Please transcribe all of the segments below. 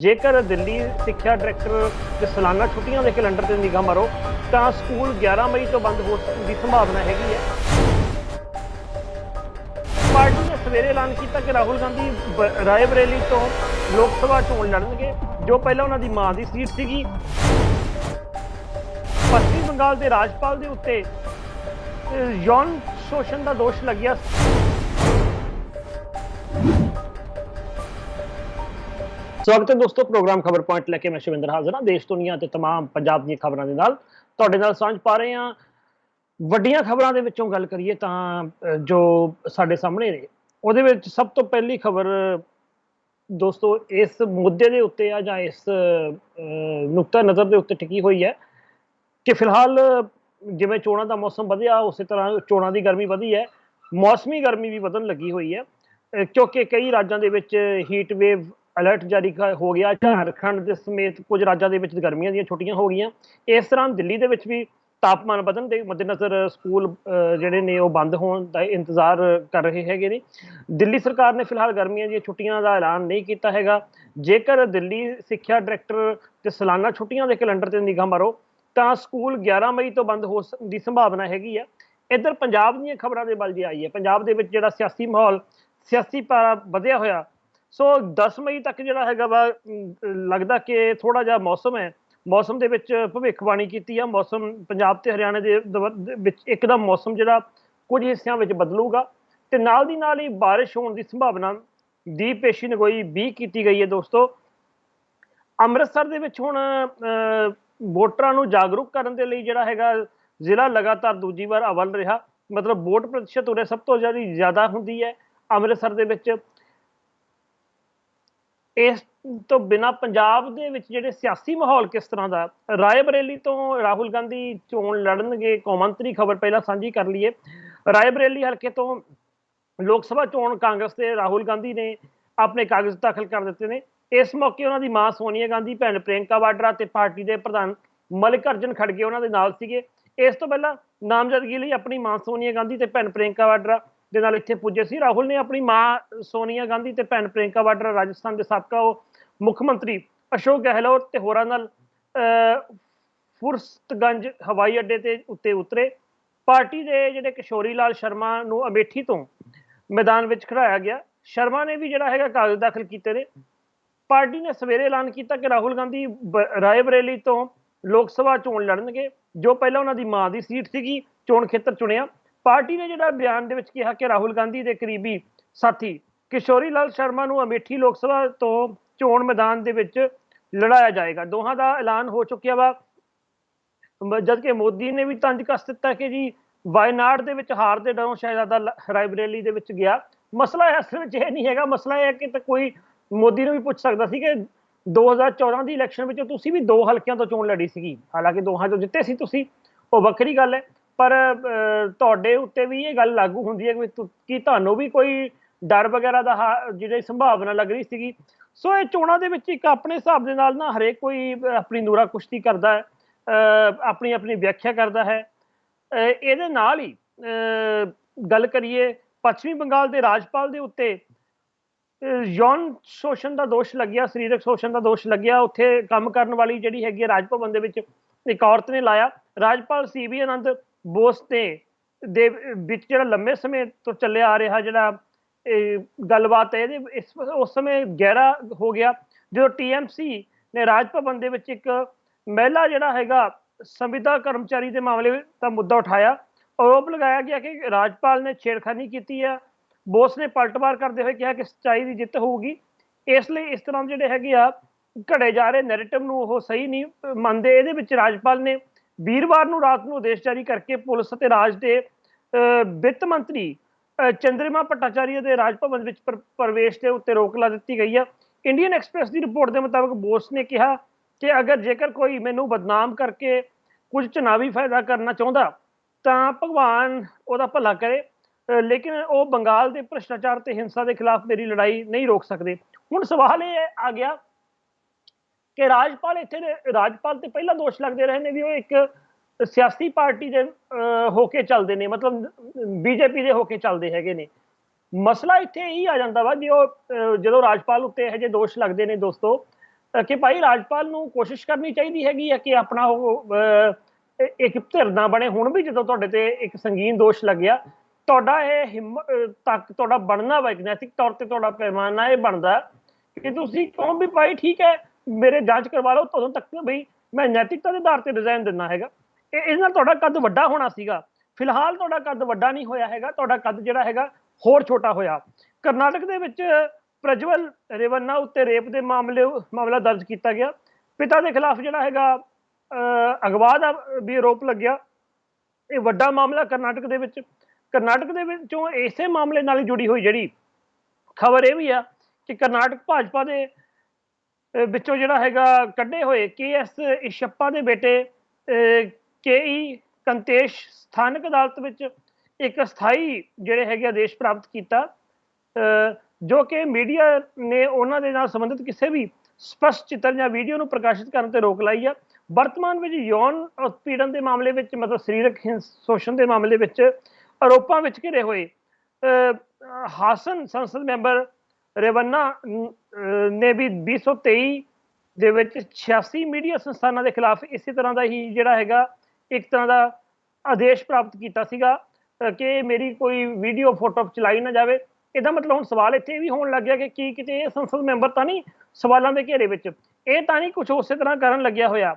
ਜੇਕਰ ਦਿੱਲੀ ਸਿੱਖਿਆ ਡਾਇਰੈਕਟਰ ਦੇ ਸਾਲਾਨਾ ਛੁੱਟੀਆਂ ਦੇ ਕੈਲੰਡਰ ਤੇ ਨਿਗਾਹ ਮਾਰੋ, ਤਾਂ ਸਕੂਲ 11 ਮਈ ਤੋਂ ਬੰਦ ਹੋ ਦੀ ਸੰਭਾਵਨਾ ਹੈਗੀ ਹੈ। ਪਾਰਟੀ ਨੇ ਸਵੇਰੇ ਐਲਾਨ ਕੀਤਾ ਕਿ ਰਾਹੁਲ ਗਾਂਧੀ ਬ- ਰਾਏ ਬਰੇਲੀ ਤੋਂ ਲੋਕ ਸਭਾ ਚੋਣ ਲੜਨਗੇ, ਜੋ ਪਹਿਲਾਂ ਉਹਨਾਂ ਦੀ ਮਾਂ ਦੀ ਸੀਟ ਸੀਗੀ। ਪੱਛਮੀ ਬੰਗਾਲ ਦੇ ਰਾਜਪਾਲ ਦੇ ਉੱਤੇ ਯੌਨ ਸ਼ੋਸ਼ਣ ਦਾ ਦੋਸ਼ ਲੱਗਿਆ ਸਵਾਗਤ ਹੈ ਦੋਸਤੋ ਪ੍ਰੋਗਰਾਮ ਖਬਰ ਪੁਆਇੰਟ ਲੈ ਕੇ ਮੈਂ ਸ਼ਿਵਿੰਦਰ ਹਾਜ਼ਰ ਹਾਂ ਦੇਸ਼ ਦੁਨੀਆ ਤੇ तमाम ਪੰਜਾਬ ਦੀਆਂ ਖਬਰਾਂ ਦੇ ਨਾਲ ਤੁਹਾਡੇ ਨਾਲ ਸਾਂਝ ਪਾ ਰਹੇ ਹਾਂ ਵੱਡੀਆਂ ਖਬਰਾਂ ਦੇ ਵਿੱਚੋਂ ਗੱਲ ਕਰੀਏ ਤਾਂ ਅਹ, ਜੋ ਸਾਡੇ ਸਾਹਮਣੇ ਨੇ ਉਹਦੇ ਵਿੱਚ ਸਭ ਤੋਂ ਪਹਿਲੀ ਖਬਰ ਦੋਸਤੋ ਇਸ ਮੁੱਦੇ ਦੇ ਉੱਤੇ ਆ ਜਾਂ ਇਸ ਨੁਕਤਾ ਨਜ਼ਰ ਦੇ ਉੱਤੇ ਟਿਕੀ ਹੋਈ ਹੈ ਕਿ ਫਿਲਹਾਲ ਜਿਵੇਂ ਚੋਣਾਂ ਦਾ ਮੌਸਮ ਵਧਿਆ ਉਸੇ ਤਰ੍ਹਾਂ ਚੋਣਾਂ ਦੀ ਗਰਮੀ ਵਧੀ ਹੈ ਮੌਸਮੀ ਗਰਮੀ ਵੀ ਵਧਣ ਲੱਗੀ ਹੋਈ ਹੈ ਅਹ ਕਿਉਂਕਿ ਕਈ ਰਾਜਾਂ ਦੇ ਵਿੱਚ ਹੀਟ ਵੇਵ ਅਲਰਟ ਜਾਰੀ ਕ- ਹੋ ਗਿਆ, ਝਾਰਖੰਡ ਦੇ ਸਮੇਤ ਕੁਝ ਰਾਜਾਂ ਦੇ ਵਿੱਚ ਗਰਮੀਆਂ ਦੀਆਂ ਛੁੱਟੀਆਂ ਹੋ ਗਈਆਂ। ਇਸ ਤਰ੍ਹਾਂ ਦਿੱਲੀ ਦੇ ਵਿੱਚ ਵੀ ਤਾਪਮਾਨ ਵਧਣ ਦੇ ਮੱਦੇਨਜ਼ਰ ਸਕੂਲ ਜਿਹੜੇ ਨੇ ਉਹ ਬੰਦ ਹੋਣ ਦਾ ਇੰਤਜ਼ਾਰ ਕਰ ਰਹੇ ਹੈਗੇ ਨੇ। ਦਿੱਲੀ ਸਰਕਾਰ ਨੇ ਫਿਲਹਾਲ ਗਰਮੀਆਂ ਦੀਆਂ ਛੁੱਟੀਆਂ ਦਾ ਐਲਾਨ ਨਹੀਂ ਕੀਤਾ ਹੈਗਾ। ਜੇਕਰ ਦਿੱਲੀ ਸਿੱਖਿਆ ਡਾਇਰੈਕਟਰ ਤੇ ਸਾਲਾਨਾ ਛੁੱਟੀਆਂ ਦੇ ਕੈਲੰਡਰ ਤੇ ਨਿਗਾਹ ਮਾਰੋ, ਤਾਂ ਸਕੂਲ 11 ਮਈ ਤੋਂ ਬੰਦ ਹੋ ਦੀ ਸੰਭਾਵਨਾ ਹੈਗੀ ਹੈ ਇੱਧਰ ਪੰਜਾਬ ਦੀਆਂ ਖਬਰਾਂ ਦੇ ਵੱਲ ਜੇ ਆਈ ਹੈ ਪੰਜਾਬ ਦੇ ਵਿੱਚ ਜਿਹੜਾ ਸਿਆਸੀ ਮਾਹੌਲ, ਸਿਆਸੀ ਪਾਰਾ ਵਧਿਆ ਹੋਇਆ ਸੋ 10 ਮਈ ਤੱਕ ਜਿਹੜਾ ਹੈਗਾ ਵਾ ਲੱਗਦਾ ਕਿ ਥੋੜਾ ਜਿਹਾ ਮੌਸਮ ਹੈ। ਮੌਸਮ ਦੇ ਵਿੱਚ ਭਵਿੱਖਬਾਣੀ ਕੀਤੀ ਆ। ਮੌਸਮ ਪੰਜਾਬ ਤੇ ਹਰਿਆਣਾ ਦੇ ਵਿੱਚ ਇੱਕਦਮ ਮੌਸਮ ਜਿਹੜਾ ਕੁਝ ਹਿੱਸਿਆਂ ਵਿੱਚ ਬਦਲੂਗਾ। ਤੇ ਨਾਲ ਦੀ ਨਾਲ ਹੀ ਬਾਰਿਸ਼ ਹੋਣ ਦੀ ਸੰਭਾਵਨਾ ਦੀ ਪੇਸ਼ੀ ਨਗੋਈ ਵੀ ਕੀਤੀ ਗਈ ਹੈ ਦੋਸਤੋ। ਅੰਮ੍ਰਿਤਸਰ ਦੇ ਵਿੱਚ ਹੁਣ ਵੋਟਰਾਂ ਨੂੰ ਜਾਗਰੂਕ ਕਰਨ ਦੇ ਲਈ ਜਿਹੜਾ ਹੈਗਾ ਜ਼ਿਲ੍ਹਾ ਲਗਾਤਾਰ ਦੂਜੀ ਵਾਰ ਅਵਲ ਰਿਹਾ। ਮਤਲਬ ਵੋਟ ਪ੍ਰਤੀਸ਼ਤ ਉਰੇ ਸਭ ਤੋਂ ਜ਼ਿਆਦਾ ਜ਼ਿਆਦਾ ਹੁੰਦੀ ਹੈ ਅੰਮ੍ਰਿਤਸਰ ਦੇ ਵਿੱਚ। ਇਸ ਤੋਂ ਬਿਨਾ ਪੰਜਾਬ ਦੇ ਵਿੱਚ ਜਿਹੜੇ ਸਿਆਸੀ ਮਾਹੌਲ ਕਿਸ ਤਰ੍ਹਾਂ ਦਾ? ਰਾਏ ਬਰੇਲੀ ਤੋਂ ਰਾਹੁਲ ਗਾਂਧੀ ਚੋਣ ਲੜਨਗੇ, ਕੌਮਾਂਤਰੀ ਖਬਰ ਪਹਿਲਾਂ ਸਾਂਝੀ ਕਰ ਲਈਏ। ਰਾਏ ਬਰੇਲੀ ਹਲਕੇ ਤੋਂ ਲੋਕ ਸਭਾ ਚੋਣ ਕਾਂਗਰਸ ਦੇ ਰਾਹੁਲ ਗਾਂਧੀ ਨੇ ਆਪਣੇ ਕਾਗਜ਼ ਦਾਖਲ ਕਰ ਦਿੱਤੇ ਨੇ। ਇਸ ਮੌਕੇ ਉਹਨਾਂ ਦੀ ਮਾਂ ਸੋਨੀਆ ਗਾਂਧੀ, ਭੈਣ ਪ੍ਰਿਯੰਕਾ ਵਾਡਰਾ ਤੇ ਪਾਰਟੀ ਦੇ ਪ੍ਰਧਾਨ ਮਲਿਕ ਅਰਜਨ ਖੜਗੇ ਉਹਨਾਂ ਦੇ ਨਾਲ ਸੀਗੇ। ਇਸ ਤੋਂ ਪਹਿਲਾਂ ਨਾਮਜ਼ਦਗੀ ਲਈ ਆਪਣੀ ਮਾਂ ਸੋਨੀਆ ਗਾਂਧੀ ਤੇ ਭੈਣ ਪ੍ਰਿਯੰਕਾ ਵਾਡਰਾ ਦੇ ਨਾਲ ਇੱਥੇ ਪੁੱਜੇ ਸੀ। ਰਾਹੁਲ ਨੇ ਆਪਣੀ ਮਾਂ ਸੋਨੀਆ ਗਾਂਧੀ ਤੇ ਭੈਣ ਪ੍ਰਿਯੰਕਾ ਵਾਡਰਾ, ਰਾਜਸਥਾਨ ਦੇ ਸਾਬਕਾ ਉਹ ਮੁੱਖ ਮੰਤਰੀ ਅਸ਼ੋਕ ਗਹਿਲੋਤ ਤੇ ਹੋਰਾਂ ਨਾਲ ਫੁਰਸਤਗੰਜ ਹਵਾਈ ਅੱਡੇ ਤੇ ਉੱਤੇ ਉਤਰੇ। ਪਾਰਟੀ ਦੇ ਜਿਹੜੇ ਕਿਸ਼ੋਰੀ ਲਾਲ ਸ਼ਰਮਾ ਨੂੰ ਅਮੇਠੀ ਤੋਂ ਮੈਦਾਨ ਵਿੱਚ ਖੜਾਇਆ ਗਿਆ। ਸ਼ਰਮਾ ਨੇ ਵੀ ਜਿਹੜਾ ਹੈਗਾ ਕਾਗਜ਼ ਦਾਖਲ ਕੀਤੇ ਨੇ। ਪਾਰਟੀ ਨੇ ਸਵੇਰੇ ਐਲਾਨ ਕੀਤਾ ਕਿ ਰਾਹੁਲ ਗਾਂਧੀ ਬ- ਰਾਏ ਬਰੇਲੀ ਤੋਂ ਲੋਕ ਸਭਾ ਚੋਣ ਲੜਨਗੇ। ਜੋ ਪਹਿਲਾਂ ਉਹਨਾਂ ਦੀ ਮਾਂ ਦੀ ਸੀਟ ਸੀਗੀ, ਚੋਣ ਖੇਤਰ ਚੁਣਿਆ। ਪਾਰਟੀ ਨੇ ਜਿਹੜਾ ਬਿਆਨ ਦੇ ਵਿੱਚ ਕਿਹਾ ਕਿ ਰਾਹੁਲ ਗਾਂਧੀ ਦੇ ਕਰੀਬੀ ਸਾਥੀ ਕਿਸ਼ੋਰੀ ਲਾਲ ਸ਼ਰਮਾ ਨੂੰ ਅਮੇਠੀ ਲੋਕ ਸਭਾ ਤੋਂ ਚੋਣ ਮੈਦਾਨ ਦੇ ਵਿੱਚ ਲੜਾਇਆ ਜਾਏਗਾ। ਦੋਹਾਂ ਦਾ ਐਲਾਨ ਹੋ ਚੁੱਕਿਆ ਵਾ। ਮ- ਜਦ ਕਿ ਮੋਦੀ ਨੇ ਵੀ ਤੰਜ ਕੱਸ ਦਿੱਤਾ ਕਿ ਜੀ ਵਾਇਨਾਡ ਦੇ ਵਿੱਚ ਹਾਰ ਦੇ ਡਰੋਂ ਸ਼ਹਿਜ਼ਾਦਾ ਰਾਇਬਰੇਲੀ ਦੇ ਵਿੱਚ ਗਿਆ। ਮਸਲਾ ਅਸਲ ਵਿੱਚ ਇਹ ਨਹੀਂ ਹੈਗਾ। ਮਸਲਾ ਇਹ ਹੈ ਕਿ ਤਾਂ ਕੋਈ ਮੋਦੀ ਨੂੰ ਵੀ ਪੁੱਛ ਸਕਦਾ ਸੀ ਕਿ 2014 ਦੀ ਇਲੈਕਸ਼ਨ ਵਿੱਚ ਤੁਸੀਂ ਵੀ ਦੋ ਹਲਕਿਆਂ ਤੋਂ ਚੋਣ ਲੜੀ ਸੀਗੀ। ਹਾਲਾਂਕਿ ਦੋਹਾਂ ਤੋਂ ਜਿੱਤੇ ਸੀ ਤੁਸੀਂ। ਉਹ ਵੱਖਰੀ ਗੱਲ ਹੈ। ਪਰ ਤੁਹਾਡੇ ਉੱਤੇ ਵੀ ਇਹ ਗੱਲ ਲਾਗੂ ਹੁੰਦੀ ਹੈ ਕਿ ਤੁ- ਕਿ ਤੁਹਾਨੂੰ ਵੀ ਕੋਈ ਡਰ ਵਗੈਰਾ ਦਾ ਹਾ- ਜਿਹੜੀ ਸੰਭਾਵਨਾ ਲੱਗ ਰਹੀ ਸੀਗੀ। ਸੋ ਇਹ ਚੋਣਾਂ ਦੇ ਵਿੱਚ ਇੱਕ ਆਪਣੇ ਹਿਸਾਬ ਦੇ ਨਾਲ ਨਾ ਹਰੇਕ ਕੋਈ ਆਪਣੀ ਨੂਰਾ ਕੁਸ਼ਤੀ ਕਰਦਾ ਹੈ ਆਪਣੀ ਆਪਣੀ ਵਿਆਖਿਆ ਕਰਦਾ ਹੈ। ਇਹਦੇ ਨਾਲ ਹੀ ਗੱਲ ਕਰੀਏ ਪੱਛਮੀ ਬੰਗਾਲ ਦੇ ਰਾਜਪਾਲ ਦੇ ਉੱਤੇ ਯੌਨ ਸ਼ੋਸ਼ਣ ਦਾ ਦੋਸ਼ ਲੱਗਿਆ, ਸਰੀਰਕ ਸ਼ੋਸ਼ਣ ਦਾ ਦੋਸ਼ ਲੱਗਿਆ। ਉੱਥੇ ਕੰਮ ਕਰਨ ਵਾਲੀ ਜਿਹੜੀ ਹੈਗੀ ਹੈ ਰਾਜ ਭਵਨ ਦੇ ਵਿੱਚ ਇੱਕ ਔਰਤ ਨੇ ਲਾਇਆ। ਰਾਜਪਾਲ ਸੀਬੀ ਆਨੰਦ ਬੋਸ ਨੇ ਦੇ ਵਿੱਚ ਜਿਹੜਾ ਲੰਮੇ ਸਮੇਂ ਤੋਂ ਚੱਲਿਆ ਆ ਰਿਹਾ ਜਿਹੜਾ ਇਹ ਗੱਲਬਾਤ ਹੈ, ਇਹਦੇ ਇਸ ਉਸ ਸਮੇਂ ਗਹਿਰਾ ਹੋ ਗਿਆ, ਜਦੋਂ ਟੀਐਮਸੀ ਨੇ ਰਾਜ ਭਵਨ ਦੇ ਵਿੱਚ ਇੱਕ ਮਹਿਲਾ ਜਿਹੜਾ ਹੈਗਾ ਸੰਵਿਧਾ ਕਰਮਚਾਰੀ ਦੇ ਮਾਮਲੇ ਦਾ ਮੁੱਦਾ ਉਠਾਇਆ ਆਰੋਪ ਲਗਾਇਆ ਗਿਆ ਕਿ ਰਾਜਪਾਲ ਨੇ ਛੇੜਖਾਨੀ ਕੀਤੀ ਹੈ ਬੋਸ ਨੇ ਪਲਟਵਾਰ ਕਰਦੇ ਹੋਏ ਕਿਹਾ ਕਿ ਸੱਚਾਈ ਦੀ ਜਿੱਤ ਹੋਊਗੀ, ਇਸ ਲਈ ਇਸ ਤਰ੍ਹਾਂ ਦੇ ਜਿਹੜੇ ਹੈਗੇ ਆ, ਘੜੇ ਜਾ ਰਹੇ ਨੈਰੇਟਿਵ ਨੂੰ ਉਹ ਸਹੀ ਨਹੀਂ ਮੰਨਦੇ, ਇਹਦੇ ਵਿੱਚ ਰਾਜਪਾਲ ਨੇ ਵੀਰਵਾਰ ਨੂੰ ਰਾਤ ਨੂੰ ਆਦੇਸ਼ ਜਾਰੀ ਕਰਕੇ ਪੁਲਿਸ ਅਤੇ ਰਾਜ ਦੇ ਵਿੱਤ ਮੰਤਰੀ ਚੰਦਰਮਾ ਚੰਦਰਿਮਾ ਭੱਟਾਚਾਰੀਆ ਦੇ ਰਾਜ ਭਵਨ ਵਿੱਚ ਪ੍ਰ- ਪ੍ਰਵੇਸ਼ ਦੇ ਉੱਤੇ ਰੋਕ ਲਾ ਦਿੱਤੀ ਗਈ ਹੈ ਇੰਡੀਅਨ ਐਕਸਪ੍ਰੈਸ ਦੀ ਰਿਪੋਰਟ ਦੇ ਮੁਤਾਬਕ ਬੋਸ ਨੇ ਕਿਹਾ ਕਿ ਅਗਰ ਜੇਕਰ ਕੋਈ ਮੈਨੂੰ ਬਦਨਾਮ ਕਰਕੇ ਕੁਝ ਚੁਣਾਵੀ ਫਾਇਦਾ ਕਰਨਾ ਚਾਹੁੰਦਾ, ਤਾਂ ਭਗਵਾਨ ਉਹਦਾ ਭਲਾ ਕਰੇ। ਲੇਕਿਨ ਉਹ ਬੰਗਾਲ ਦੇ ਭ੍ਰਿਸ਼ਟਾਚਾਰ ਤੇ ਹਿੰਸਾ ਦੇ ਖਿਲਾਫ ਮੇਰੀ ਲੜਾਈ ਨਹੀਂ ਰੋਕ ਸਕਦੇ। ਹੁਣ ਸਵਾਲ ਇਹ ਆ ਗਿਆ ਕਿ ਰਾਜਪਾਲ ਇੱਥੇ ਦੇ ਰਾਜਪਾਲ ਤੇ ਪਹਿਲਾਂ ਦੋਸ਼ ਲੱਗਦੇ ਰਹੇ ਨੇ ਵੀ ਉਹ ਇੱਕ ਸਿਆਸੀ ਪਾਰਟੀ ਦੇ ਹੋ ਕੇ ਚੱਲਦੇ ਨੇ, ਮਤਲਬ ਬੀਜੇਪੀ ਦੇ ਹੋ ਕੇ ਚੱਲਦੇ ਹੈਗੇ ਨੇ। ਮਸਲਾ ਇੱਥੇ ਇਹੀ ਆ ਜਾਂਦਾ ਵਾ ਜੇ ਉਹ ਜਦੋਂ ਰਾਜਪਾਲ ਉੱਤੇ ਇਹੋ ਜਿਹੇ ਦੋਸ਼ ਲੱਗਦੇ ਨੇ ਦੋਸਤੋ ਕਿ ਭਾਈ ਰਾਜਪਾਲ ਨੂੰ ਕੋਸ਼ਿਸ਼ ਕਰਨੀ ਚਾਹੀਦੀ ਹੈਗੀ ਹੈ ਕਿ ਆਪਣਾ ਉਹ ਇੱਕ ਧਿਰ ਨਾ ਬਣੇ। ਹੁਣ ਵੀ ਜਦੋਂ ਤੁਹਾਡੇ ਤੇ ਇੱਕ ਸੰਗੀਨ ਦੋਸ਼ ਲੱਗਿਆ, ਤੁਹਾਡਾ ਇਹ ਹਿੰਮਤ ਤੱਕ ਤੁਹਾਡਾ ਬਣਨਾ ਵਾ ਨੈਤਿਕ ਤੌਰ ਤੇ ਤੁਹਾਡਾ ਪੈਮਾਨਾ ਇਹ ਬਣਦਾ ਕਿ ਤੁਸੀਂ ਕਹੋ ਵੀ ਭਾਈ ਠੀਕ ਹੈ ਮੇਰੇ ਜਾਂਚ ਕਰਵਾ ਲਓ ਉਦੋਂ ਤੱਕ ਬਈ, ਮੈਂ ਨੈਤਿਕਤਾ ਦੇ ਆਧਾਰ ਤੇ ਡਿਜ਼ਾਈਨ ਦਿੰਦਾ ਹੈਗਾ। ਇਹ ਇਹਦੇ ਨਾਲ ਤੁਹਾਡਾ ਕੱਦ ਵੱਡਾ ਹੋਣਾ ਸੀਗਾ। ਫਿਲਹਾਲ ਤੁਹਾਡਾ ਕੱਦ ਵੱਡਾ ਨਹੀਂ ਹੋਇਆ ਹੈਗਾ, ਤੁਹਾਡਾ ਕੱਦ ਜਿਹੜਾ ਹੈਗਾ ਹੋਰ ਛੋਟਾ ਹੋਇਆ। ਕਰਨਾਟਕ ਦੇ ਵਿੱਚ ਪ੍ਰਜਵਲ ਰੇਵੰਨਾ ਉੱਤੇ ਰੇਪ ਦੇ ਮਾਮਲੇ, ਮਾਮਲਾ ਦਰਜ ਕੀਤਾ ਗਿਆ। ਪਿਤਾ ਦੇ ਖਿਲਾਫ ਜਿਹੜਾ ਹੈਗਾ ਅਗਵਾ ਦਾ ਵੀ ਆਰੋਪ ਲੱਗਿਆ। ਇਹ ਵੱਡਾ ਮਾਮਲਾ ਕਰਨਾਟਕ ਦੇ ਵਿੱਚ। ਕਰਨਾਟਕ ਦੇ ਵਿੱਚੋਂ ਇਸੇ ਮਾਮਲੇ ਨਾਲ ਹੀ ਜੁੜੀ ਹੋਈ ਜਿਹੜੀ ਖਬਰ ਇਹ ਵੀ ਆ ਕਿ ਕਰਨਾਟਕ ਭਾਜਪਾ ਦੇ ਵਿੱਚੋਂ ਜਿਹੜਾ ਹੈਗਾ ਕੱਢੇ ਹੋਏ ਕੇਐਸ ਇਸ਼ੱਪਾ ਦੇ ਬੇਟੇ ਕੇਈ ਕੰਤੇਸ਼ ਸਥਾਨਕ ਅਦਾਲਤ ਵਿੱਚ ਇੱਕ ਸਥਾਈ ਜਿਹੜੇ ਹੈਗੇ ਆਦੇਸ਼ ਪ੍ਰਾਪਤ ਕੀਤਾ ਜੋ ਕਿ ਮੀਡੀਆ ਨੇ ਉਹਨਾਂ ਦੇ ਨਾਲ ਸੰਬੰਧਿਤ ਕਿਸੇ ਵੀ ਸਪਸ਼ਟ ਚਿੱਤਰ ਜਾਂ ਵੀਡੀਓ ਨੂੰ ਪ੍ਰਕਾਸ਼ਿਤ ਕਰਨ ਤੇ ਰੋਕ ਲਾਈ ਆ। ਵਰਤਮਾਨ ਵਿੱਚ ਯੌਨ ਉਤਪੀੜਨ ਦੇ ਮਾਮਲੇ ਵਿੱਚ, ਮਤਲਬ ਸਰੀਰਕ ਹਿੰਸ- ਸ਼ੋਸ਼ਣ ਦੇ ਮਾਮਲੇ ਵਿੱਚ ਆਰੋਪਾਂ ਵਿੱਚ ਘਿਰੇ ਹੋਏ ਹਾਸਨ ਸੰਸਦ ਮੈਂਬਰ ਰੇਵੰਨਾ ਨ- ਅਹ, ਨੇ ਵੀ 2023 ਦੇ ਵਿੱਚ 86 ਮੀਡੀਆ ਸੰਸਥਾਨਾਂ ਦੇ ਖਿਲਾਫ ਇਸੇ ਤਰ੍ਹਾਂ ਦਾ ਹੀ ਜਿਹੜਾ ਹੈਗਾ ਇੱਕ ਤਰ੍ਹਾਂ ਦਾ ਆਦੇਸ਼ ਪ੍ਰਾਪਤ ਕੀਤਾ ਸੀਗਾ ਕਿ ਮੇਰੀ ਕੋਈ ਵੀਡੀਓ ਫੋਟੋ ਚਲਾਈ ਨਾ ਜਾਵੇ। ਇਹਦਾ ਮਤਲਬ ਹੁਣ ਸਵਾਲ ਇੱਥੇ ਵੀ ਹੋਣ ਲੱਗ ਗਿਆ ਕਿ ਕੀ ਕਿਤੇ ਇਹ ਸੰਸਦ ਮੈਂਬਰ ਤਾਂ ਨਹੀਂ ਸਵਾਲਾਂ ਦੇ ਘੇਰੇ ਵਿੱਚ? ਇਹ ਤਾਂ ਨਹੀਂ ਕੁਝ ਉਸੇ ਤਰ੍ਹਾਂ ਕਰਨ ਲੱਗਿਆ ਹੋਇਆ।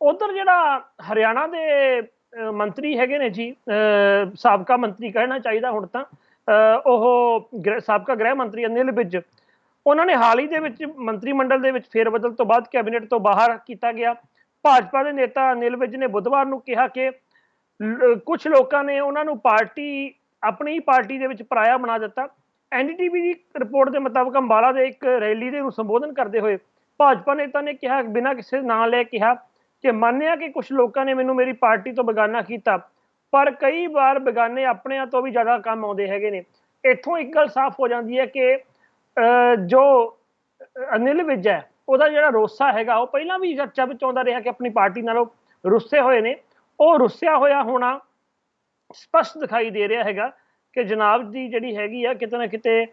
ਉਧਰ ਜਿਹੜਾ ਹਰਿਆਣਾ ਦੇ ਮੰਤਰੀ ਹੈਗੇ ਨੇ ਜੀ ਸਾਬਕਾ ਮੰਤਰੀ ਕਹਿਣਾ ਚਾਹੀਦਾ ਹੁਣ ਤਾਂ ਉਹ ਗ੍ਰਹਿ- ਸਾਬਕਾ ਗ੍ਰਹਿ ਮੰਤਰੀ ਅਨਿਲ ਵਿਜ, ਉਹਨਾਂ ਨੇ ਹਾਲ ਹੀ ਦੇ ਵਿੱਚ ਮੰਤਰੀ ਮੰਡਲ ਦੇ ਵਿੱਚ ਫੇਰਬਦਲ ਤੋਂ ਬਾਅਦ ਕੈਬਨਿਟ ਤੋਂ ਬਾਹਰ ਕੀਤਾ ਗਿਆ। ਭਾਜਪਾ ਦੇ ਨੇਤਾ ਅਨਿਲ ਵਿਜ ਨੇ ਬੁੱਧਵਾਰ ਨੂੰ ਕਿਹਾ ਕਿ ਕੁਝ ਲੋਕਾਂ ਨੇ ਉਹਨਾਂ ਨੂੰ ਪਾਰਟੀ, ਆਪਣੀ ਹੀ ਪਾਰਟੀ ਦੇ ਵਿੱਚ ਪਰਾਇਆ ਬਣਾ ਦਿੱਤਾ। ਐਨਡੀਟੀਵੀ ਦੀ ਰਿਪੋਰਟ ਦੇ ਮੁਤਾਬਕ ਅੰਬਾਲਾ ਦੇ ਇੱਕ ਰੈਲੀ ਦੇ ਨੂੰ ਸੰਬੋਧਨ ਕਰਦੇ ਹੋਏ ਭਾਜਪਾ ਨੇਤਾ ਨੇ ਕਿਹਾ, ਬਿਨਾਂ ਕਿਸੇ ਨਾਂ ਲੈ ਕਿਹਾ ਕਿ ਮੰਨਿਆ ਕਿ ਕੁਝ ਲੋਕਾਂ ਨੇ ਮੈਨੂੰ ਮੇਰੀ ਪਾਰਟੀ ਤੋਂ ਬਗਾਨਾ ਕੀਤਾ। ਪਰ ਕਈ ਵਾਰ ਬੇਗਾਨੇ ਆਪਣਿਆਂ ਤੋਂ ਵੀ ਜ਼ਿਆਦਾ ਕੰਮ ਆਉਂਦੇ ਹੈਗੇ ਨੇ। ਇੱਥੋਂ ਇੱਕ ਗੱਲ ਸਾਫ਼ ਹੋ ਜਾਂਦੀ ਹੈ ਕਿ ਜੋ ਅਨਿਲ ਵਿਜ ਹੈ, ਉਹਦਾ ਜਿਹੜਾ ਰੋਸਾ ਹੈਗਾ, ਉਹ ਪਹਿਲਾਂ ਵੀ ਚਰਚਾ ਵਿੱਚ ਆਉਂਦਾ ਰਿਹਾ ਕਿ ਆਪਣੀ ਪਾਰਟੀ ਨਾਲੋਂ ਰੁੱਸੇ ਹੋਏ ਨੇ। ਉਹ ਰੁੱਸਿਆ ਹੋਇਆ ਹੋਣਾ ਸਪਸ਼ਟ ਦਿਖਾਈ ਦੇ ਰਿਹਾ ਹੈਗਾ ਕਿ ਜਨਾਬ ਦੀ ਜਿਹੜੀ ਹੈਗੀ ਆ, ਕਿਤੇ ਨਾ ਕਿਤੇ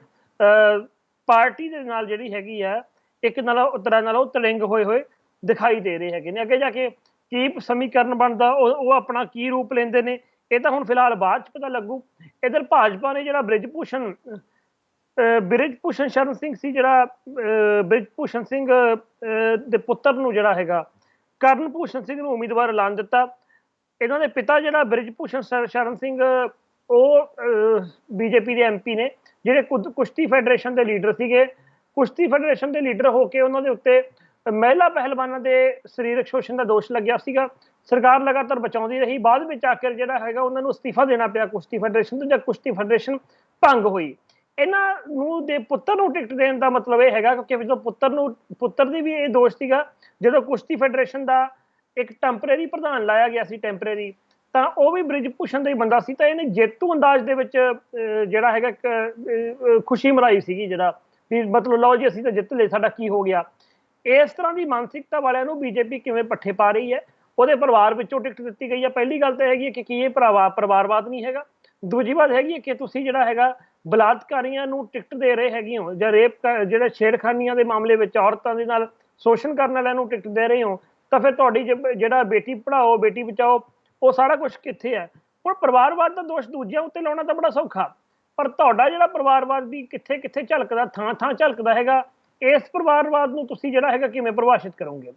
ਪਾਰਟੀ ਦੇ ਨਾਲ ਜਿਹੜੀ ਹੈਗੀ ਆ, ਇੱਕ ਨਾਲ ਉਤਰਾ ਨਾਲ ਉਹ ਤਲਿੰਗ ਹੋਏ ਹੋਏ ਦਿਖਾਈ ਦੇ ਰਹੇ ਹੈਗੇ ਨੇ। ਅੱਗੇ ਜਾ ਕੇ ਕੀ ਸਮੀਕਰਨ ਬਣਦਾ, ਉਹ ਉਹ ਆਪਣਾ ਕੀ ਰੂਪ ਲੈਂਦੇ ਨੇ, ਇਹ ਤਾਂ ਹੁਣ ਫਿਲਹਾਲ ਬਾਅਦ ਚ ਪਤਾ ਲੱਗੂ। ਇਧਰ ਭਾਜਪਾ ਨੇ ਜਿਹੜਾ ਬ੍ਰਿਜਭੂਸ਼ਣ ਬ੍ਰਿਜ ਭੂਸ਼ਣ ਸ਼ਰਨ ਸਿੰਘ ਸੀ, ਜਿਹੜਾ ਬ੍ਰਿਜਭੂਸ਼ਣ ਸਿੰਘ ਦੇ ਪੁੱਤਰ ਨੂੰ ਜਿਹੜਾ ਹੈਗਾ ਕਰਨ ਭੂਸ਼ਣ ਸਿੰਘ ਨੂੰ ਉਮੀਦਵਾਰ ਐਲਾਨ ਦਿੱਤਾ। ਇਹਨਾਂ ਦੇ ਪਿਤਾ ਜਿਹੜਾ ਬ੍ਰਿਜ ਭੂਸ਼ਣ ਸ਼ਰਨ ਸਿੰਘ, ਉਹ ਬੀਜੇਪੀ ਦੇ ਐਮਪੀ ਨੇ, ਜਿਹੜੇ ਕੁਦ- ਕੁਸ਼ਤੀ ਫੈਡਰੇਸ਼ਨ ਦੇ ਲੀਡਰ ਸੀਗੇ। ਕੁਸ਼ਤੀ ਫੈਡਰੇਸ਼ਨ ਦੇ ਲੀਡਰ ਹੋ ਕੇ ਉਹਨਾਂ ਦੇ ਉੱਤੇ ਮਹਿਲਾ ਪਹਿਲਵਾਨਾਂ ਦੇ ਸਰੀਰਕ ਸ਼ੋਸ਼ਣ ਦਾ ਦੋਸ਼ ਲੱਗਿਆ ਸੀਗਾ। ਸਰਕਾਰ ਲਗਾਤਾਰ ਬਚਾਉਂਦੀ ਰਹੀ। ਬਾਅਦ ਵਿੱਚ ਆਖਿਰ ਜਿਹੜਾ ਹੈਗਾ ਉਹਨਾਂ ਨੂੰ ਅਸਤੀਫਾ ਦੇਣਾ ਪਿਆ ਕੁਸ਼ਤੀ ਫੈਡਰੇਸ਼ਨ ਤੋਂ ਜਾਂ ਕੁਸ਼ਤੀ ਫੈਡਰੇਸ਼ਨ ਭੰਗ ਹੋਈ। ਇਹਨਾਂ ਨੂੰ ਦੇ ਪੁੱਤਰ ਨੂੰ ਟਿਕਟ ਦੇਣ ਦਾ ਮਤਲਬ ਇਹ ਹੈਗਾ ਕਿਉਂਕਿ ਜਦੋਂ ਪੁੱਤਰ ਨੂੰ ਪੁੱਤਰ ਦੀ ਵੀ ਇਹ ਦੋਸ਼ ਸੀਗਾ ਜਦੋਂ ਕੁਸ਼ਤੀ ਫੈਡਰੇਸ਼ਨ ਦਾ ਇੱਕ ਟੈਂਪਰੇਰੀ ਪ੍ਰਧਾਨ ਲਾਇਆ ਗਿਆ ਸੀ ਟੈਂਪਰੇਰੀ ਤਾਂ ਉਹ ਵੀ ਬ੍ਰਿਜ ਭੂਸ਼ਣ ਦਾ ਹੀ ਬੰਦਾ ਸੀ। ਤਾਂ ਇਹਨੇ ਜੇਤੂ ਅੰਦਾਜ਼ ਦੇ ਵਿੱਚ ਜਿਹੜਾ ਹੈਗਾ ਇੱਕ, ਖੁਸ਼ੀ ਮਨਾਈ ਸੀਗੀ ਜਿਹੜਾ ਵੀ ਮਤਲਬ ਲਓ ਜੀ ਅਸੀਂ ਤਾਂ ਜਿੱਤ ਲਏ ਸਾਡਾ ਕੀ ਹੋ ਗਿਆ? ਇਸ ਤਰ੍ਹਾਂ ਦੀ ਮਾਨਸਿਕਤਾ ਵਾਲਿਆਂ ਨੂੰ ਬੀਜੇਪੀ ਕਿਵੇਂ ਪੱਠੇ ਪਾ ਰਹੀ ਹੈ? ਉਹਦੇ ਪਰਿਵਾਰ ਵਿੱਚੋਂ ਟਿਕਟ ਦਿੱਤੀ ਗਈ ਹੈ। ਪਹਿਲੀ ਗੱਲ ਤਾਂ ਹੈਗੀ ਹੈ ਕਿ ਕੀ ਇਹ ਭਰਾਵਾ, ਪਰਿਵਾਰਵਾਦ ਨਹੀਂ ਹੈਗਾ? ਦੂਜੀ ਬਾਤ ਹੈਗੀ ਹੈ ਕਿ ਤੁਸੀਂ ਜਿਹੜਾ ਹੈਗਾ, ਬਲਾਤਕਾਰੀਆਂ ਨੂੰ ਟਿਕਟ ਦੇ ਰਹੇ ਹੈਗੇ ਹੋ ਜਾਂ ਰੇਪ ਜਿਹੜੇ ਛੇੜਖਾਨੀਆਂ ਦੇ ਮਾਮਲੇ ਵਿੱਚ ਔਰਤਾਂ ਦੇ ਨਾਲ ਸ਼ੋਸ਼ਣ ਕਰਨ ਵਾਲਿਆਂ ਨੂੰ ਟਿਕਟ ਦੇ ਰਹੇ ਹੋ, ਤਾਂ ਫਿਰ ਤੁਹਾਡੀ ਜਿਹੜਾ ਬੇਟੀ ਪੜਾਓ ਬੇਟੀ ਬਚਾਓ, ਉਹ ਸਾਰਾ ਕੁਝ ਕਿੱਥੇ ਹੈ? ਹੁਣ ਪਰਿਵਾਰਵਾਦ ਦਾ ਦੋਸ਼ ਦੂਜਿਆਂ ਉੱਤੇ ਲਾਉਣਾ ਤਾਂ ਬੜਾ ਸੌਖਾ, ਪਰ ਤੁਹਾਡਾ ਜਿਹੜਾ ਪਰਿਵਾਰਵਾਦ ਵੀ ਕਿੱਥੇ ਕਿੱਥੇ ਝਲਕਦਾ ਥਾਂ ਥਾਂ ਝਲਕਦਾ ਹੈਗਾ ਇਸ ਪਰਿਵਾਰਵਾਦ ਨੂੰ ਤੁਸੀਂ ਜਿਹੜਾ ਹੈਗਾ ਕਿਵੇਂ ਪਰਿਭਾਸ਼ਿਤ ਕਰੋਗੇ?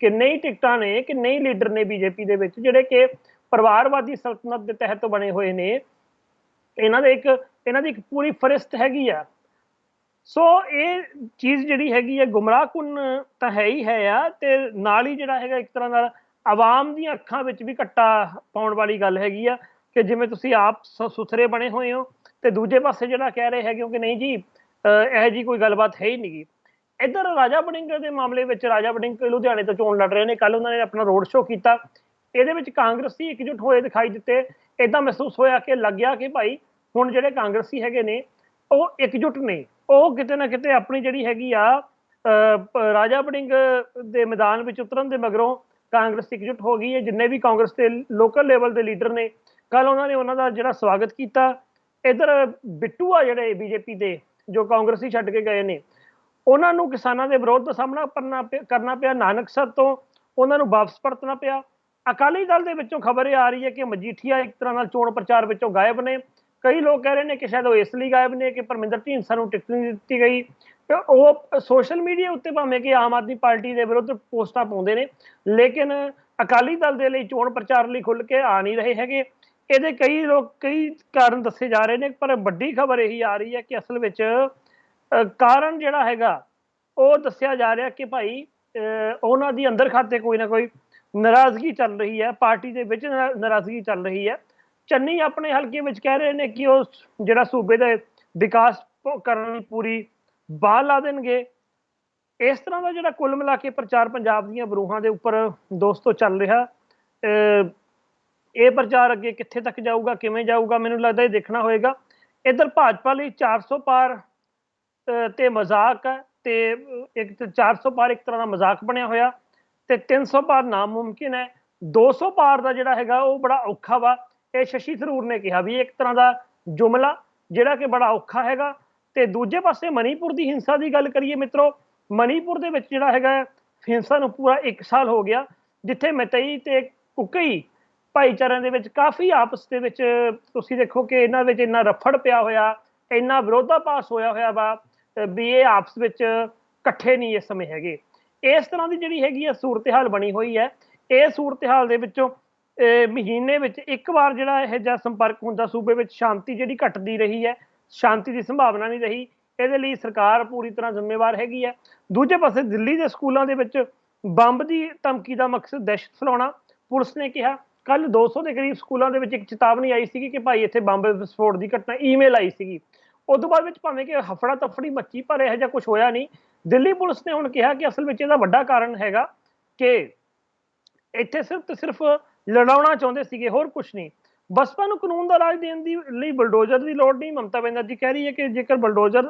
ਕਿੰਨੇ ਹੀ ਟਿਕਟਾਂ ਨੇ ਕਿੰਨੇ ਹੀ ਲੀਡਰ ਨੇ ਬੀਜੇਪੀ ਦੇ ਵਿੱਚ, ਜਿਹੜੇ ਕਿ ਪਰਿਵਾਰਵਾਦੀ ਸਲਤਨਤ ਦੇ ਤਹਿਤ ਬਣੇ ਹੋਏ ਨੇ, ਇਹਨਾਂ ਦੇ ਇੱਕ, ਇਹਨਾਂ ਦੀ ਇੱਕ ਪੂਰੀ ਫਰਿਸਤ ਹੈਗੀ ਆ। ਸੋ ਇਹ ਚੀਜ਼ ਜਿਹੜੀ ਹੈਗੀ ਹੈ ਗੁੰਮਰਾਹਕੁਨ ਤਾਂ ਹੈ ਹੀ ਹੈ ਆ, ਤੇ ਨਾਲ ਹੀ ਜਿਹੜਾ ਹੈਗਾ ਇੱਕ ਤਰ੍ਹਾਂ ਨਾਲ ਆਵਾਮ ਦੀਆਂ ਅੱਖਾਂ ਵਿੱਚ ਵੀ ਕੱਟਾ ਪਾਉਣ ਵਾਲੀ ਗੱਲ ਹੈਗੀ ਆ, ਕਿ ਜਿਵੇਂ ਤੁਸੀਂ ਆਪ ਸੁਥਰੇ ਬਣੇ ਹੋਏ ਹੋ, ਤੇ ਦੂਜੇ ਪਾਸੇ ਜਿਹੜਾ ਕਹਿ ਰਹੇ ਹੈਗੇ ਹੋ ਕਿ ਨਹੀਂ ਜੀ ਇਹੋ ਜੀ ਕੋਈ ਗੱਲਬਾਤ ਹੈ ਹੀ ਨਹੀਂਗੀ ਇੱਧਰ ਰਾਜਾ ਬੜਿੰਗ ਦੇ ਮਾਮਲੇ ਵਿੱਚ ਰਾਜਾ ਬੜਿੰਗ ਲੁਧਿਆਣੇ ਤੋਂ ਚੋਣ ਲੜ ਰਹੇ ਨੇ। ਕੱਲ ਉਹਨਾਂ ਨੇ ਆਪਣਾ ਰੋਡ ਸ਼ੋਅ ਕੀਤਾ। ਇਹਦੇ ਵਿੱਚ ਕਾਂਗਰਸੀ ਇਕਜੁੱਟ ਹੋਏ ਦਿਖਾਈ ਦਿੱਤੇ। ਇਦਾਂ ਮਹਿਸੂਸ ਹੋਇਆ ਕਿ ਲੱਗਿਆ ਕਿ ਭਾਈ ਹੁਣ ਜਿਹੜੇ ਕਾਂਗਰਸੀ ਹੈਗੇ ਨੇ, ਉਹ ਇਕਜੁੱਟ ਨੇ। ਉਹ ਕਿਤੇ ਨਾ ਕਿਤੇ ਆਪਣੀ ਜਿਹੜੀ ਹੈਗੀ ਆ ਰਾਜਾ ਬੜਿੰਗ ਦੇ ਮੈਦਾਨ ਵਿੱਚ ਉਤਰਨ ਦੇ ਮਗਰੋਂ ਕਾਂਗਰਸ ਇਕਜੁੱਟ ਹੋ ਗਈ ਹੈ। ਜਿੰਨੇ ਵੀ ਕਾਂਗਰਸ ਦੇ ਲੋਕਲ ਲੈਵਲ ਦੇ ਲੀਡਰ ਨੇ ਕੱਲ ਉਹਨਾਂ ਨੇ ਉਹਨਾਂ ਦਾ ਜਿਹੜਾ ਸਵਾਗਤ ਕੀਤਾ। ਇਧਰ ਬਿੱਟੂ ਆ ਜਿਹੜੇ ਬੀਜੇਪੀ ਦੇ ਜੋ ਕਾਂਗਰਸੀ ਛੱਡ ਕੇ ਗਏ ਨੇ, ਉਹਨਾਂ ਨੂੰ ਕਿਸਾਨਾਂ ਦੇ ਵਿਰੋਧ ਦਾ ਸਾਹਮਣਾ ਕਰਨਾ ਪਿਆ- ਕਰਨਾ ਪਿਆ ਨਾਨਕਸਰ ਤੋਂ ਉਹਨਾਂ ਨੂੰ ਵਾਪਸ ਪਰਤਣਾ ਪਿਆ। ਅਕਾਲੀ ਦਲ ਦੇ ਵਿੱਚੋਂ ਖਬਰ ਇਹ ਆ ਰਹੀ ਹੈ ਕਿ ਮਜੀਠੀਆ ਇੱਕ ਤਰ੍ਹਾਂ ਨਾਲ ਚੋਣ ਪ੍ਰਚਾਰ ਵਿੱਚੋਂ ਗਾਇਬ ਨੇ। ਕਈ ਲੋਕ ਕਹਿ ਰਹੇ ਨੇ ਕਿ ਸ਼ਾਇਦ ਉਹ ਇਸ ਲਈ ਗਾਇਬ ਨੇ ਕਿ ਪਰਮਿੰਦਰ ਢੀਂਡਸਾ ਨੂੰ ਟਿਕਟ ਨਹੀਂ ਦਿੱਤੀ ਗਈ। ਤੇ ਉਹ ਸੋਸ਼ਲ ਮੀਡੀਆ ਉੱਤੇ ਭਾਵੇਂ ਕਿ ਆਮ ਆਦਮੀ ਪਾਰਟੀ ਦੇ ਵਿਰੁੱਧ ਪੋਸਟਾਂ ਪਾਉਂਦੇ ਨੇ, ਲੇਕਿਨ ਅਕਾਲੀ ਦਲ ਦੇ ਲਈ ਚੋਣ ਪ੍ਰਚਾਰ ਲਈ ਖੁੱਲ ਕੇ ਆ ਨਹੀਂ ਰਹੇ ਹੈਗੇ। ਇਹਦੇ ਕਈ ਲੋਕ ਕਈ ਕਾਰਨ ਦੱਸੇ ਜਾ ਰਹੇ ਨੇ, ਪਰ ਵੱਡੀ ਖਬਰ ਇਹੀ ਆ ਰਹੀ ਹੈ ਕਿ ਅਸਲ ਵਿੱਚ ਕਾਰਨ ਜਿਹੜਾ ਹੈਗਾ, ਉਹ ਦੱਸਿਆ ਜਾ ਰਿਹਾ ਕਿ ਭਾਈ ਉਹਨਾਂ ਦੀ ਅੰਦਰ ਖਾਤੇ ਕੋਈ ਨਾ ਕੋਈ ਨਾਰਾਜ਼ਗੀ ਚੱਲ ਰਹੀ ਹੈ, ਪਾਰਟੀ ਦੇ ਵਿੱਚ ਨਾਰਾਜ਼ਗੀ ਚੱਲ ਰਹੀ ਹੈ। ਚੰਨੀ ਆਪਣੇ ਹਲਕੇ ਵਿੱਚ ਕਹਿ ਰਹੇ ਨੇ ਕਿ ਉਹ ਜਿਹੜਾ ਸੂਬੇ ਦਾ ਵਿਕਾਸ ਕਰਨ ਲਈ ਪੂਰੀ ਬਾਹ ਲਾ ਦੇਣਗੇ। ਇਸ ਤਰ੍ਹਾਂ ਦਾ ਜਿਹੜਾ ਕੁੱਲ ਮਿਲਾ ਕੇ ਪ੍ਰਚਾਰ ਪੰਜਾਬ ਦੀਆਂ ਬਰੂਹਾਂ ਦੇ ਉੱਪਰ ਦੋਸਤੋ ਚੱਲ ਰਿਹਾ ਇਹ ਪ੍ਰਚਾਰ ਅੱਗੇ ਕਿੱਥੇ ਤੱਕ ਜਾਊਗਾ, ਕਿਵੇਂ ਜਾਊਗਾ, ਮੈਨੂੰ ਲੱਗਦਾ ਇਹ ਦੇਖਣਾ ਹੋਏਗਾ। ਇਧਰ ਭਾਜਪਾ ਲਈ 400 ਪਾਰ ਤੇ ਮਜ਼ਾਕ ਹੈ, ਤੇ ਇੱਕ ਤੇ 400 ਪਾਰ ਇੱਕ ਤਰ੍ਹਾਂ ਦਾ ਮਜ਼ਾਕ ਬਣਿਆ ਹੋਇਆ ਤੇ 300 ਪਾਰ ਨਾਮੁਮਕਿਨ ਹੈ। 200 ਪਾਰ ਦਾ ਜਿਹੜਾ ਹੈਗਾ, ਉਹ ਬੜਾ ਔਖਾ ਵਾ। ਇਹ ਸ਼ਸ਼ੀ ਥਰੂਰ ਨੇ ਕਿਹਾ ਵੀ ਇਹ ਇੱਕ ਤਰ੍ਹਾਂ ਦਾ ਜੁਮਲਾ, ਜਿਹੜਾ ਕਿ ਬੜਾ ਔਖਾ ਹੈਗਾ। ਤੇ ਦੂਜੇ ਪਾਸੇ ਮਨੀਪੁਰ ਦੀ ਹਿੰਸਾ ਦੀ ਗੱਲ ਕਰੀਏ ਮਿੱਤਰੋ, ਮਨੀਪੁਰ ਦੇ ਵਿੱਚ ਜਿਹੜਾ ਹੈਗਾ, ਹਿੰਸਾ ਨੂੰ ਪੂਰਾ 1 ਸਾਲ ਹੋ ਗਿਆ, ਜਿੱਥੇ ਮਤਈ ਤੇ ਕੁਕਈ ਭਾਈਚਾਰਿਆਂ ਦੇ ਵਿੱਚ ਕਾਫੀ ਆਪਸ ਦੇ ਵਿੱਚ, ਤੁਸੀਂ ਦੇਖੋ ਕਿ ਇਹਨਾਂ ਵਿੱਚ ਇੰਨਾ ਰਫੜ ਪਿਆ ਹੋਇਆ, ਇੰਨਾ ਵਿਰੋਧਾਭਾਸ ਹੋਇਆ ਹੋਇਆ ਵਾ ਵੀ ਇਹ ਆਪਸ ਵਿੱਚ ਇਕੱਠੇ ਨਹੀਂ ਇਸ ਸਮੇਂ ਹੈਗੇ। ਇਸ ਤਰ੍ਹਾਂ ਦੀ ਜਿਹੜੀ ਹੈਗੀ ਆ ਸੂਰਤ-ਹਾਲ ਬਣੀ ਹੋਈ ਹੈ, ਇਹ ਸੂਰਤ-ਹਾਲ ਦੇ ਵਿੱਚੋਂ ਮਹੀਨੇ ਵਿੱਚ ਇੱਕ ਵਾਰ ਜਿਹੜਾ ਇਹ ਜਿਹਾ ਸੰਪਰਕ ਹੁੰਦਾ, ਸੂਬੇ ਵਿੱਚ ਸ਼ਾਂਤੀ ਜਿਹੜੀ ਘਟਦੀ ਰਹੀ ਹੈ, ਸ਼ਾਂਤੀ ਦੀ ਸੰਭਾਵਨਾ ਨਹੀਂ ਰਹੀ, ਇਹਦੇ ਲਈ ਸਰਕਾਰ ਪੂਰੀ ਤਰ੍ਹਾਂ ਜ਼ਿੰਮੇਵਾਰ ਹੈਗੀ ਹੈ। ਦੂਜੇ ਪਾਸੇ ਦਿੱਲੀ ਦੇ ਸਕੂਲਾਂ ਦੇ ਵਿੱਚ ਬੰਬ ਦੀ ਧਮਕੀ ਦਾ ਮਕਸਦ ਦਹਿਸ਼ਤ ਫੈਲਾਉਣਾ, ਪੁਲਿਸ ਨੇ ਕਿਹਾ ਕੱਲ 200 ਦੇ ਕਰੀਬ ਸਕੂਲਾਂ ਦੇ ਵਿੱਚ ਇੱਕ ਚੇਤਾਵਨੀ ਆਈ ਸੀਗੀ ਕਿ ਭਾਈ ਇੱਥੇ ਬੰਬ ਵਿਸਫੋਟ ਦੀ ਘਟਨਾ ਈਮੇਲ ਆਈ ਸੀਗੀ। ਉਸ ਤੋਂ ਬਾਅਦ ਵਿੱਚ ਭਾਵੇਂ ਕਿ ਹਫੜਾ ਤਫੜੀ ਮੱਚੀ, ਪਰ ਇਹੋ ਜਿਹਾ ਕੁਝ ਹੋਇਆ ਨਹੀਂ। ਦਿੱਲੀ ਪੁਲਿਸ ਨੇ ਹੁਣ ਕਿਹਾ ਕਿ ਅਸਲ ਵਿੱਚ ਇਹਦਾ ਵੱਡਾ ਕਾਰਨ ਹੈਗਾ ਕਿ ਇੱਥੇ ਸਿਰਫ ਤੇ ਸਿਰਫ ਲੜਾਉਣਾ ਚਾਹੁੰਦੇ ਸੀਗੇ, ਹੋਰ ਕੁਝ ਨਹੀਂ। ਬਸਪਾ ਨੂੰ ਕਾਨੂੰਨ ਦਾ ਰਾਜ ਦੇਣ ਦੀ ਲਈ ਬਲਡੋਜ਼ਰ ਦੀ ਲੋੜ ਨਹੀਂ, ਮਮਤਾ ਬੈਨਰਜੀ ਕਹਿ ਰਹੀ ਹੈ ਕਿ ਜੇਕਰ ਬਲਡੋਜ਼ਰ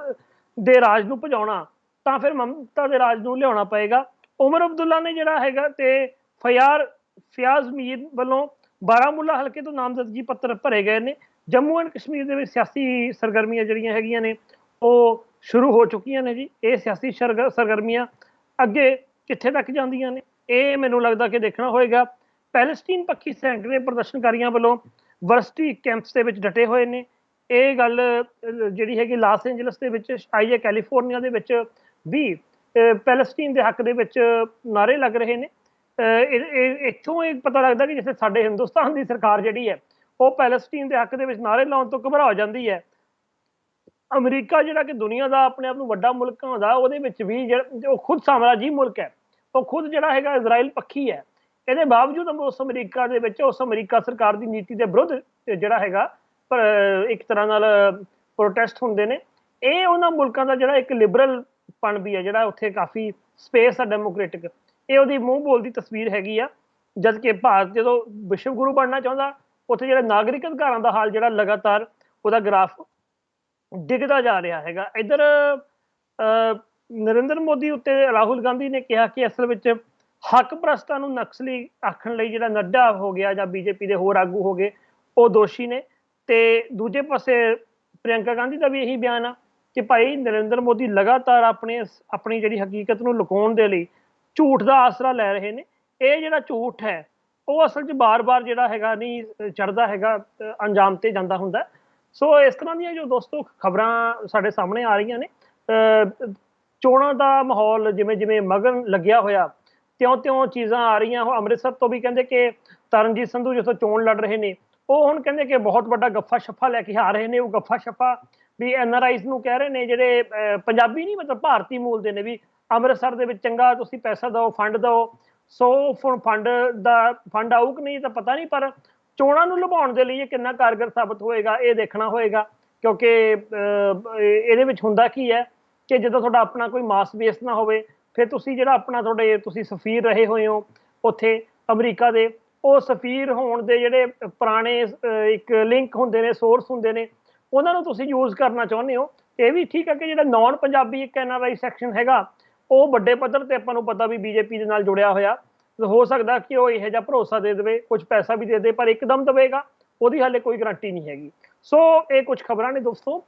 ਦੇ ਰਾਜ ਨੂੰ ਭਜਾਉਣਾ, ਤਾਂ ਫਿਰ ਮਮਤਾ ਦੇ ਰਾਜ ਨੂੰ ਲਿਆਉਣਾ ਪਏਗਾ। ਉਮਰ ਅਬਦੁੱਲਾ ਨੇ ਜਿਹੜਾ ਹੈਗਾ ਤੇ ਫਿਆਰ ਫਿਆਜ਼ ਮੀਰ ਵੱਲੋਂ ਬਾਰਾਮੂਲਾ ਹਲਕੇ ਤੋਂ ਨਾਮਜ਼ਦਗੀ ਪੱਤਰ ਭਰੇ ਗਏ ਨੇ। ਜੰਮੂ ਐਂਡ ਕਸ਼ਮੀਰ ਦੇ ਵਿੱਚ ਸਿਆਸੀ ਸਰਗਰਮੀਆਂ ਜਿਹੜੀਆਂ ਹੈਗੀਆਂ ਨੇ, ਉਹ ਸ਼ੁਰੂ ਹੋ ਚੁੱਕੀਆਂ ਨੇ ਜੀ। ਇਹ ਸਿਆਸੀ ਸਰਗ- ਸਰਗਰਮੀਆਂ ਅੱਗੇ ਕਿੱਥੇ ਤੱਕ ਜਾਂਦੀਆਂ ਨੇ, ਇਹ ਮੈਨੂੰ ਲੱਗਦਾ ਕਿ ਦੇਖਣਾ ਹੋਏਗਾ। ਪੈਲਸਟੀਨ ਪੱਖੀ ਸੈਂਕੜੇ ਪ੍ਰਦਰਸ਼ਨਕਾਰੀਆਂ ਵੱਲੋਂ ਵਰਸਟੀ ਕੈਂਪਸ ਦੇ ਵਿੱਚ ਡਟੇ ਹੋਏ ਨੇ। ਇਹ ਗੱਲ ਜਿਹੜੀ ਹੈਗੀ ਲਾਸ ਐਂਜਲਸ ਦੇ ਵਿੱਚ, ਆਈਏ ਕੈਲੀਫੋਰਨੀਆ ਦੇ ਵਿੱਚ ਵੀ ਪੈਲਸਟੀਨ ਦੇ ਹੱਕ ਦੇ ਵਿੱਚ ਨਾਰੇ ਲੱਗ ਰਹੇ ਨੇ। ਇੱਥੋਂ ਇਹ ਪਤਾ ਲੱਗਦਾ ਕਿ ਜਿਵੇਂ ਸਾਡੇ ਹਿੰਦੁਸਤਾਨ ਦੀ ਸਰਕਾਰ ਜਿਹੜੀ ਹੈ, ਉਹ ਪੈਲਸਟੀਨ ਦੇ ਹੱਕ ਦੇ ਵਿੱਚ ਨਾਰੇ ਲਾਉਣ ਤੋਂ ਘਬਰਾ ਜਾਂਦੀ ਹੈ। ਅਮਰੀਕਾ ਜਿਹੜਾ ਕਿ ਦੁਨੀਆ ਦਾ ਆਪਣੇ ਆਪ ਨੂੰ ਵੱਡਾ ਮੁਲਕ ਹੁੰਦਾ, ਉਹਦੇ ਵਿੱਚ ਵੀ ਜਿਹੜਾ, ਉਹ ਖੁਦ ਸਾਮਰਾਜੀ ਮੁਲਕ ਹੈ। ਉਹ ਖੁਦ ਜਿਹੜਾ ਹੈਗਾ ਇਜ਼ਰਾਈਲ ਪੱਖੀ ਹੈ। ਇਹਦੇ ਬਾਵਜੂਦ ਉਸ ਅਮਰੀਕਾ ਦੇ ਵਿੱਚ, ਉਸ ਅਮਰੀਕਾ ਸਰਕਾਰ ਦੀ ਨੀਤੀ ਦੇ ਵਿਰੁੱਧ ਜਿਹੜਾ ਹੈਗਾ, ਪਰ ਇੱਕ ਤਰ੍ਹਾਂ ਨਾਲ ਪ੍ਰੋਟੈਸਟ ਹੁੰਦੇ ਨੇ। ਇਹ ਉਹਨਾਂ ਮੁਲਕਾਂ ਦਾ ਜਿਹੜਾ ਇੱਕ ਲਿਬਰਲ ਪਣ ਵੀ ਹੈ, ਜਿਹੜਾ ਉੱਥੇ ਕਾਫੀ ਸਪੇਸ ਹੈ ਡੈਮੋਕ੍ਰੈਟਿਕ ਇਹ ਉਹਦੀ ਮੂੰਹ ਬੋਲ ਦੀ ਤਸਵੀਰ ਹੈਗੀ ਆ ਜਦ ਕਿ ਭਾਰਤ ਜਦੋਂ ਵਿਸ਼ਵ ਗੁਰੂ ਬਣਨਾ ਚਾਹੁੰਦਾ, ਉੱਥੇ ਜਿਹੜਾ ਨਾਗਰਿਕ ਅਧਿਕਾਰਾਂ ਦਾ ਹਾਲ ਜਿਹੜਾ ਲਗਾਤਾਰ ਉਹਦਾ ਗ੍ਰਾਫ ਡਿੱਗਦਾ ਜਾ ਰਿਹਾ ਹੈਗਾ। ਇਧਰ ਨਰਿੰਦਰ ਮੋਦੀ ਉੱਤੇ ਰਾਹੁਲ ਗਾਂਧੀ ਨੇ ਕਿਹਾ ਕਿ ਅਸਲ ਵਿੱਚ ਹੱਕ ਪ੍ਰਸਤਾਂ ਨੂੰ ਨਕਸਲੀ ਆਖਣ ਲਈ ਜਿਹੜਾ ਨੱਡਾ ਹੋ ਗਿਆ ਜਾਂ ਬੀਜੇਪੀ ਦੇ ਹੋਰ ਆਗੂ ਹੋ ਗਏ, ਉਹ ਦੋਸ਼ੀ ਨੇ। ਤੇ ਦੂਜੇ ਪਾਸੇ ਪ੍ਰਿਯੰਕਾ ਗਾਂਧੀ ਦਾ ਵੀ ਇਹੀ ਬਿਆਨ ਆ ਕਿ ਭਾਈ ਨਰਿੰਦਰ ਮੋਦੀ ਲਗਾਤਾਰ ਆਪਣੇ, ਆਪਣੀ ਜਿਹੜੀ ਹਕੀਕਤ ਨੂੰ ਲੁਕਾਉਣ ਦੇ ਲਈ ਝੂਠ ਦਾ ਆਸਰਾ ਲੈ ਰਹੇ ਨੇ। ਇਹ ਜਿਹੜਾ ਝੂਠ ਹੈ ਉਹ ਅਸਲ 'ਚ ਬਾਰ-ਬਾਰ ਜਿਹੜਾ ਹੈਗਾ ਨਹੀਂ ਚੜਦਾ ਹੈਗਾ ਅੰਜਾਮ ਤੇ ਜਾਂਦਾ ਹੁੰਦਾ। ਸੋ ਇਸ ਤਰ੍ਹਾਂ ਦੀਆਂ ਜੋ ਦੋਸਤੋ ਖਬਰਾਂ ਸਾਡੇ ਸਾਹਮਣੇ ਆ ਰਹੀਆਂ ਨੇ ਅ, ਚੋਣਾਂ ਦਾ ਮਾਹੌਲ ਜਿਵੇਂ ਜਿਵੇਂ ਮਗਨ ਲੱਗਿਆ ਹੋਇਆ ਤਿਉਂ-ਤਿਉਂ ਚੀਜ਼ਾਂ ਆ ਰਹੀਆਂ। ਉਹ ਅੰਮ੍ਰਿਤਸਰ ਤੋਂ ਵੀ ਕਹਿੰਦੇ ਕਿ ਤਰਨਜੀਤ ਸੰਧੂ ਜਿੱਥੋਂ ਚੋਣ ਲੜ ਰਹੇ ਨੇ ਉਹ ਹੁਣ ਕਹਿੰਦੇ ਕਿ ਬਹੁਤ ਵੱਡਾ ਗੱਫਾ ਛੱਫਾ ਲੈ ਕੇ ਆ ਰਹੇ ਨੇ। ਉਹ ਗੱਫਾ ਛੱਫਾ ਵੀ ਐੱਨ ਆਰ ਆਈਜ਼ ਨੂੰ ਕਹਿ ਰਹੇ ਨੇ ਜਿਹੜੇ ਪੰਜਾਬੀ ਨਹੀਂ, ਮਤਲਬ ਭਾਰਤੀ ਮੂਲ ਦੇ ਨੇ ਵੀ ਅੰਮ੍ਰਿਤਸਰ ਦੇ ਵਿੱਚ ਚੰਗਾ ਤੁਸੀਂ ਪੈਸਾ ਦਿਓ, ਫੰਡ ਦਿਓ। ਸੋ ਫੰਡ ਦਾ, ਫੰਡ ਆਊ ਕਿ ਨਹੀਂ ਤਾਂ ਪਤਾ ਨਹੀਂ, ਪਰ ਚੋਣਾਂ ਨੂੰ ਲੁਭਾਉਣ ਦੇ ਲਈ ਇਹ ਕਿੰਨਾ ਕਾਰਗਰ ਸਾਬਤ ਹੋਏਗਾ, ਇਹ ਦੇਖਣਾ ਹੋਏਗਾ। ਕਿਉਂਕਿ ਇਹਦੇ ਵਿੱਚ ਹੁੰਦਾ ਕੀ ਹੈ ਕਿ ਜਦੋਂ ਤੁਹਾਡਾ ਆਪਣਾ ਕੋਈ ਮਾਸ ਬੇਸ ਨਾ ਹੋਵੇ, ਫਿਰ ਤੁਸੀਂ ਜਿਹੜਾ ਆਪਣਾ ਤੁਹਾਡੇ, ਤੁਸੀਂ ਸਫੀਰ ਰਹੇ ਹੋਏ ਹੋ ਉੱਥੇ ਅਮਰੀਕਾ ਦੇ, ਉਹ ਸਫੀਰ ਹੋਣ ਦੇ ਜਿਹੜੇ ਪੁਰਾਣੇ ਇੱਕ ਲਿੰਕ ਹੁੰਦੇ ਨੇ ਸੋਰਸ ਹੁੰਦੇ ਨੇ ਉਹਨਾਂ ਨੂੰ ਤੁਸੀਂ ਯੂਜ਼ ਕਰਨਾ ਚਾਹੁੰਦੇ ਹੋ। ਇਹ ਵੀ ਠੀਕ ਹੈ ਕਿ ਜਿਹੜਾ ਨਾਨ ਪੰਜਾਬੀ ਇੱਕ ਐਨਆਰਆਈ ਸੈਕਸ਼ਨ ਹੈਗਾ, ਉਹ ਵੱਡੇ ਪੱਧਰ ਤੇ ਆਪਾਂ ਨੂੰ ਪਤਾ ਵੀ ਬੀਜੇਪੀ ਦੇ ਨਾਲ ਜੁੜਿਆ ਹੋਇਆ। ਹੋ ਸਕਦਾ ਕਿ ਉਹ ਇਹੋ ਜਿਹਾ ਭਰੋਸਾ ਦੇ ਦੇਵੇ ਕੁਝ ਪੈਸਾ ਵੀ ਦੇ ਦੇ, ਪਰ ਇੱਕਦਮ ਦੇਵੇਗਾ, ਉਹਦੀ ਹਾਲੇ ਕੋਈ ਗਾਰੰਟੀ ਨਹੀਂ ਹੈਗੀ। ਸੋ ਇਹ ਕੁਝ ਖਬਰਾਂ ਨੇ ਦੋਸਤੋ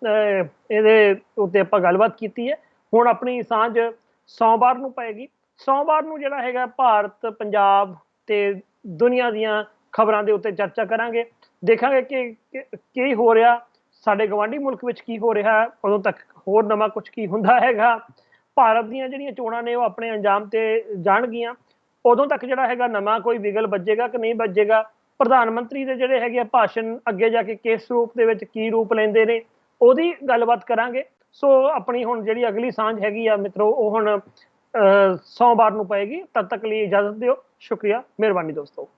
ਇਹਦੇ ਉੱਤੇ ਆਪਾਂ ਗੱਲਬਾਤ ਕੀਤੀ ਹੈ। ਹੁਣ ਆਪਣੀ ਸਾਂਝ ਸੋਮਵਾਰ ਨੂੰ ਪਏਗੀ। ਸੋਮਵਾਰ ਨੂੰ ਜਿਹੜਾ ਹੈਗਾ ਭਾਰਤ, ਪੰਜਾਬ ਤੇ ਦੁਨੀਆ ਦੀਆਂ ਖਬਰਾਂ ਦੇ ਉੱਤੇ ਚਰਚਾ ਕਰਾਂਗੇ। ਦੇਖਾਂਗੇ ਕਿ- ਕੀ ਹੋ ਰਿਹਾ। ਸਾਡੇ ਗਵਾਂਢੀ ਮੁਲਕ ਵਿੱਚ ਕੀ ਹੋ ਰਿਹਾ ਉਦੋਂ ਤੱਕ ਹੋਰ ਨਵਾਂ ਕੁਝ ਕੀ ਹੁੰਦਾ ਹੈਗਾ? ਭਾਰਤ ਦੀਆਂ ਜਿਹੜੀਆਂ ਚੋਣਾਂ ਨੇ, ਉਹ ਆਪਣੇ ਅੰਜਾਮ ਤੇ ਜਾਣਗੀਆਂ। ਉਦੋਂ ਤੱਕ ਜਿਹੜਾ ਹੈਗਾ, ਨਵਾਂ ਕੋਈ ਵਿਗਲ ਵੱਜੇਗਾ ਕਿ ਨਹੀਂ ਵੱਜੇਗਾ? ਪ੍ਰਧਾਨ ਮੰਤਰੀ ਦੇ ਜਿਹੜੇ ਹੈਗੇ ਆ ਭਾਸ਼ਣ, ਅੱਗੇ ਜਾ ਕੇ ਕਿਸ ਰੂਪ ਦੇ ਵਿੱਚ ਕੀ ਰੂਪ ਲੈਂਦੇ ਨੇ, ਉਹਦੀ ਗੱਲਬਾਤ ਕਰਾਂਗੇ। ਸੋ ਆਪਣੀ ਹੁਣ ਜਿਹੜੀ ਅਗਲੀ ਸਾਂਝ ਹੈਗੀ ਆ ਮਿੱਤਰੋ, ਉਹ ਹੁਣ ਸੋਮਵਾਰ ਨੂੰ ਪਏਗੀ। ਤਦ ਤੱਕ ਲਈ ਇਜਾਜ਼ਤ ਦਿਓ। ਸ਼ੁਕਰੀਆ। ਮਿਹਰਬਾਨੀ ਦੋਸਤੋ।